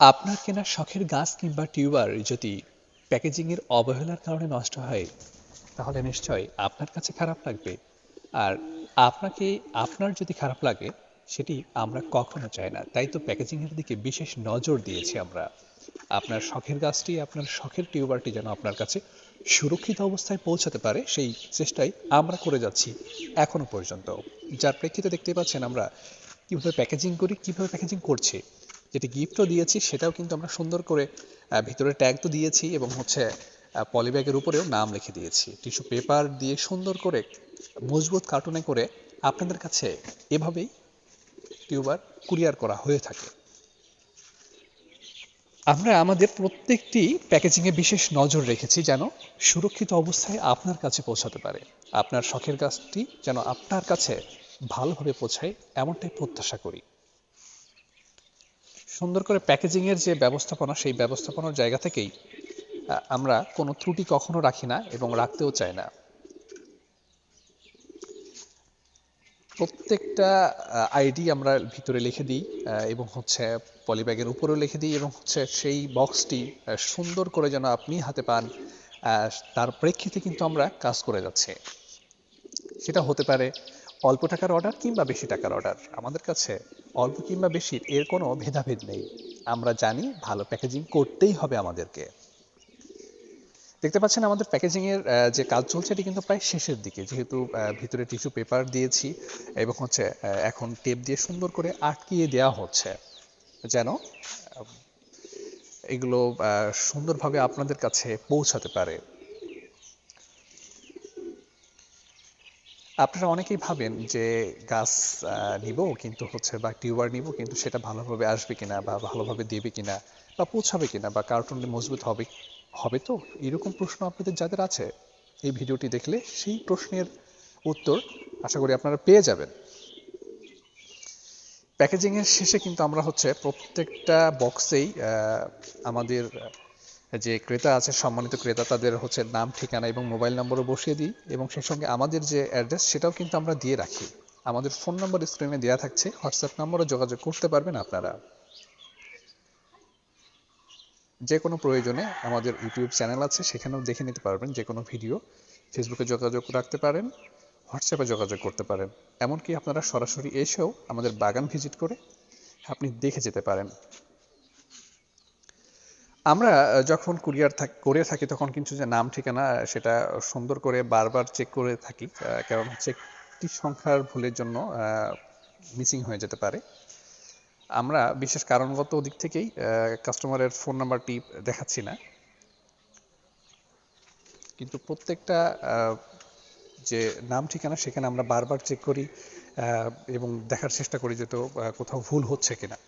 আপনার কেনা শখের গাছ কিংবা টিউবার যদি প্যাকেজিংয়ের অবহেলার কারণে নষ্ট হয়, তাহলে নিশ্চয়ই আপনার কাছে খারাপ লাগবে। আর আপনাকে, আপনার যদি খারাপ লাগে, সেটি আমরা কখনো চাই না। তাই তো প্যাকেজিংয়ের দিকে বিশেষ নজর দিয়েছি আমরা। আপনার শখের গাছটি, আপনার শখের টিউবারটি যেন আপনার কাছে সুরক্ষিত অবস্থায় পৌঁছাতে পারে, সেই চেষ্টাই আমরা করে যাচ্ছি এখনও পর্যন্ত। যার প্রেক্ষিতে দেখতে পাচ্ছেন আমরা কীভাবে প্যাকেজিং করি, কীভাবে প্যাকেজিং করছি যেটি গিফটও দিয়েছি, সেটাও কিন্তু আমরা সুন্দর করে ভিতরে ট্যাগ তো দিয়েছি এবং হচ্ছে পলিব্যাগের উপরেও নাম লিখে দিয়েছি। টিস্যু পেপার দিয়ে সুন্দর করে, মজবুত কার্টুনে করে আপনাদের কাছে এভাবেই টিউবার কুরিয়ার করা হয়ে থাকে। আমরা আমাদের প্রত্যেকটি প্যাকেজিংয়ে বিশেষ নজর রেখেছি যেন সুরক্ষিত অবস্থায় আপনার কাছে পৌঁছাতে পারে। আপনার শখের গাছটি যেন আপনার কাছে ভালোভাবে পৌঁছায়, এমনটাই প্রত্যাশা করি। সুন্দর করে প্যাকেজিংয়ের যে ব্যবস্থাপনা, সেই ব্যবস্থাপনার জায়গা থেকেই আমরা কোনো ত্রুটি কখনো রাখি না এবং রাখতেও চাই না। প্রত্যেকটা আইডি আমরা ভিতরে লিখে দিই এবং হচ্ছে পলিব্যাগের উপরেও লিখে দিই এবং হচ্ছে সেই বক্সটি সুন্দর করে যেন আপনি হাতে পান তার প্রেক্ষিতে কিন্তু আমরা কাজ করে যাচ্ছি। সেটা হতে পারে অল্প টাকার অর্ডার কিংবা বেশি টাকার অর্ডার আমাদের কাছে অল্প কিংবা বেশি এর কোনো ভেদাভেদ নেই। আমরা জানি ভালো প্যাকেজিং করতেই হবে আমাদেরকে। দেখতে পাচ্ছেন আমাদের প্যাকেজিং এর যে কাজ চলছে, এটি কিন্তু প্রায় শেষের দিকে। যেহেতু ভিতরে টিস্যু পেপার দিয়েছি, এবং হচ্ছে এখন টেপ দিয়ে সুন্দর করে আটকিয়ে দেওয়া হচ্ছে। যেন এগুলো সুন্দরভাবে আপনাদের কাছে পৌঁছাতে পারে। আপনারা অনেকেই ভাবেন যে গাছ নিব কিন্তু হচ্ছে বা টিউবার নিব কিন্তু সেটা ভালোভাবে আসবে কিনা বা ভালোভাবে দেবে কিনা বা পৌঁছাবে কিনা বা কার্টুনটি মজবুত হবে হবে তো? এরকম প্রশ্ন আপনাদের যাদের আছে, এই ভিডিওটি দেখলে সেই প্রশ্নের উত্তর আশা করি আপনারা পেয়ে যাবেন। প্যাকেজিং এর শেষে কিন্তু আমরা হচ্ছে প্রত্যেকটা বক্সেই আমাদের যে ক্রেতা আছে, সম্মানিত ক্রেতা, তাদের হচ্ছে নাম, ঠিকানা এবং মোবাইল নম্বরও বসিয়ে দিই এবং সেই সঙ্গে আমাদের যে অ্যাড্রেস, সেটাও কিন্তু আমরা দিয়ে রাখি। আমাদের ফোন নম্বর স্ক্রিনে দেওয়া থাকছে, হোয়াটসঅ্যাপ নম্বরও যোগাযোগ করতে পারবেন আপনারা। যে কোনো প্রয়োজনে আমাদের ইউটিউব চ্যানেল আছে, সেখানেও দেখে নিতে পারবেন যে কোনো ভিডিও। ফেসবুকে যোগাযোগ রাখতে পারেন, হোয়াটসঅ্যাপে যোগাযোগ করতে পারেন। এমনকি আপনারা সরাসরি এসেও আমাদের বাগান ভিজিট করে আপনি দেখে যেতে পারেন। আমরা যখন কুরিয়ার করে থাকি তখন কিন্তু যে নাম, ঠিকানা সেটা সুন্দর করে বারবার চেক করে থাকি কারণ হচ্ছে একটি সংখ্যার ভুলের জন্য মিসিং হয়ে যেতে পারে। আমরা বিশেষ কারণগত দিক থেকেই কাস্টমারের ফোন নাম্বারটি দেখাচ্ছি না। কিন্তু প্রত্যেকটা যে নাম, ঠিকানা, সেখানে আমরা বারবার চেক করি এবং দেখার চেষ্টা করি যে তো কোথাও ভুল হচ্ছে কিনা।